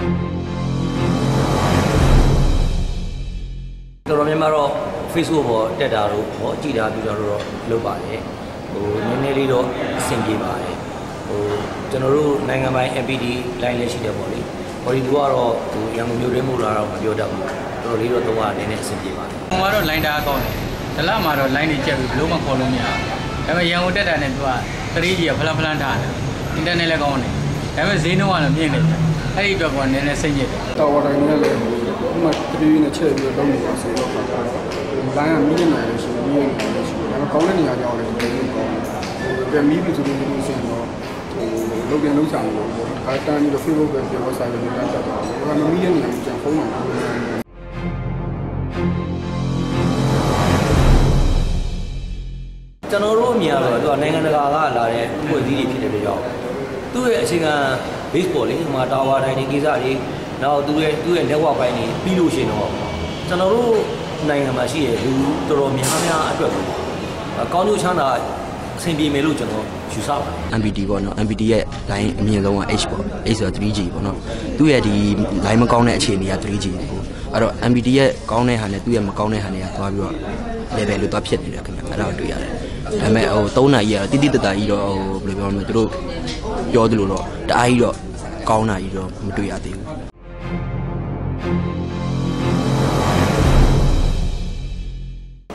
တော်တော်များများတော့ Facebook ပေါ်တက်တာတို့ဟောကြည်တာပြကြတော့လုပ်ပါတယ်ဟိုနည်းနည်းလေးတော့အဆင်ပြေပါတယ်ဟိုကျွန်တော်တို့နိုင်ငံပိုင် MPD line လည်းရှိတယ်ပေါ့လေဟောဒီသူကတော့ဟိုရန်ကုန်မြို့တွင်းမို့လာတော့မပြောတတ်ဘူးတော်တော်လေးတော့တော့နည်းနည်းအဆင်ပြေပါတယ်။ဟိုကတော့ line တာကောင်းတယ်။ဒလမှာတော့ line တွေကျက်ပြီးဘလို့မှခေါ်လို့မရဘူး။ဒါပေမဲ့ရန်ကုန်တက်တာနဲ့သူက 3G ကဖလန်ဖလန်ထားတယ်။ internet လည်းကောင်းတယ်။ဒါပေမဲ့ဈေးနှုန်းကတော့မြင့်နေတယ်။ အဲ့ဒီအတွက်ကနည်းနည်းစိတ်ညစ်တယ်တာဝါတိုင်းနဲ့လည်းဥမာတပီးနဲ့ချက်ပြီးတော့လုပ်နေတာဆိုတော့ခါကြတော့လိုင်းကမီးနေတယ်ဆိုပြီးမီးနေတယ်ဆိုတော့ဒါပေမဲ့ကောင်းတဲ့နေရာကြောင်းလည်းဒီလိုကောင်းတယ်။ဒါမီးပြီးဆိုလို့ဒီလိုဆိုရင်တော့ဟိုလုပ်ပြန်လုပ်ချင်လို့ပေါ့။ဒါတန်းပြီးတော့ Facebook ပဲပြော website ပဲလုပ်တတ်တာပေါ့။ဒါကမီးရဲ့နေရာမှာကျန်ဖုန်းမှာလုပ်နေတယ်ကျွန်တော်တို့အမြင်ကတော့သူကနိုင်ငံတကာကလာတဲ့အဖွဲ့အစည်းတွေဖြစ်တဲ့ကြောင့်သူ့ရဲ့အခြေခံ base ပေါ်လေဟိုမှာတာဝါတိုင်းဒီကိစ္စတွေနောက်သူ့ရဲ့သူ့ရဲ့ network ပိုင်းတွေပြီးလို့ရှိရင်တော့ကျွန်တော်တို့နိုင်ငံမှာရှိတဲ့လူတော်တော်များများအတွက်ကိုအကောင်းကျိုးချမ်းသာအဆင်ပြေမယ်လို့ကျွန်တော်ယူဆပါတယ် MPD ပေါ့နော် MPD ရဲ့ line အမြင့်ဆုံးက H ပေါ့ H ဆိုတာ 3G ပေါ့နော်သူ့ရဲ့ဒီ line မကောင်းတဲ့အခြေအနေက 3G ကိုအဲ့တော့ MPD ရဲ့ကောင်းတဲ့ဟာနဲ့သူ့ရဲ့မကောင်းတဲ့ဟာတွေကသွားပြီးတော့ level လို့သွားဖြစ်နေတယ်ခင်ဗျအဲ့ဒါကိုတွေ့ရတယ်ဒါပေမဲ့ဟို3နာရီကတော့တိတိတတ်တာကြီးတော့ဟိုဘယ်လိုပြောမလဲသူတို့ ပြောသလိုတော့တအားကြီးတော့ကောင်းတာကြီးတော့မတွေ့ရသေးဘူး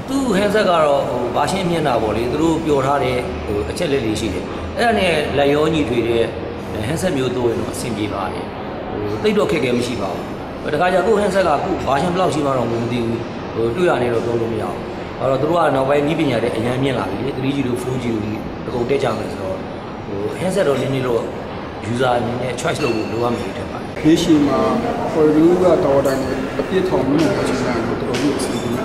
သူ့ handset ကတော့ဟိုဘာရှင်းမြင်တာပေါ့လေသူတို့ပြောထားတဲ့ဟိုအချက်လက်တွေရှိတယ်အဲ့ဒါနဲ့လက်ရောညီထွေတဲ့ handset မျိုးတိုးရင်တော့အဆင်ပြေပါတယ်ဟိုတိတ်တော့ခက်ခဲမရှိပါဘူးတခါကျကို handset ကခုဘာရှင်းဘယ်လောက်ရှိမှတော့မသိဘူးဟိုတွေ့ရနေတော့ပြောလို့မရဘူးအဲ့တော့သူတို့ကနောက်ပိုင်းဤပညာတွေအများမြင့်လာပြီလေ 3G လို့ 4G လို့အကုန်တက်ကြမယ်ဆိုတော့ ဟို handset တော့နည်းနည်းတော့ user အနေနဲ့ choice လုပ်ဖို့လိုအပ်မယ်ထင်ပါတယ်။ဒီရှိမှာပေါ်လူကတာဝါတိုင်းနဲ့အပြည့်ထောင်မှုနဲ့အခြေခံကိုတော်တော်ကြီးအဆင်ပြေတယ်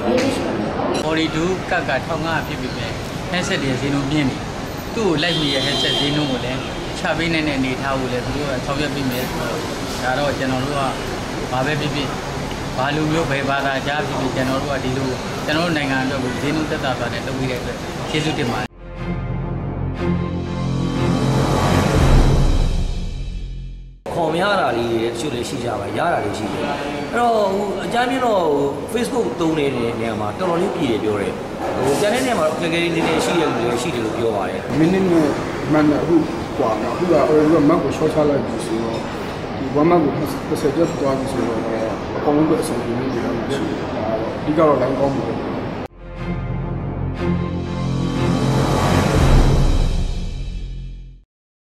။ Body 2ကတ်က1500ဖြစ်ပြီပဲ။ headset တွေဈေးနှုန်းမြင့်နေ။သူ့ကိုလိုက်မိရဲ့ headset ဈေးနှုန်းကိုလည်းချပေးနိုင်တဲ့အနေထားကိုလည်းသူတို့ကဆောင်ရွက်ပြီးမယ်ဆိုတော့ဒါတော့ကျွန်တော်တို့ကဘာပဲဖြစ်ဖြစ်ဘာလူမျိုးပဲဘာသာကြားဖြစ်ဖြစ်ကျွန်တော်တို့ကဒီလိုကျွန်တော်တို့နိုင်ငံအတွက်ကိုဈေးနှုန်းသက်သာသွားတဲ့လုပ်ပြီးတဲ့အတွက်ကျေးဇူးတင်ပါတယ် ရတာလေးတွေတချို့လည်းရှိကြပါရတာလေးရှိတယ်အဲ့တော့ဟိုအကြမ်းမြင်တော့ဟို Facebook သုံးနေတဲ့နေရာမှာတော်တော်လေးပြည်တယ်ပြောတယ်ဟိုကျန်တဲ့နေရာမှာတော့ကဲကဲလေးလေးရှိတယ်လို့လည်းရှိတယ်လို့ပြောပါတယ် ။မိနစ်နဲ့မန်နဲ့အခုกว่าနော်အခုကအော်လူကမတ်ကိုရှော့ချလိုက်ပြီဆိုတော့ဒီဝမ်မတ်ကို30ကျပ်သွားပြီဆိုတော့အကောင်လုံးပဲအဆင်ပြေနေတယ်လို့ရှိတယ်။ဒါတော့အဓိကတော့ line ကောင်းမှုပဲ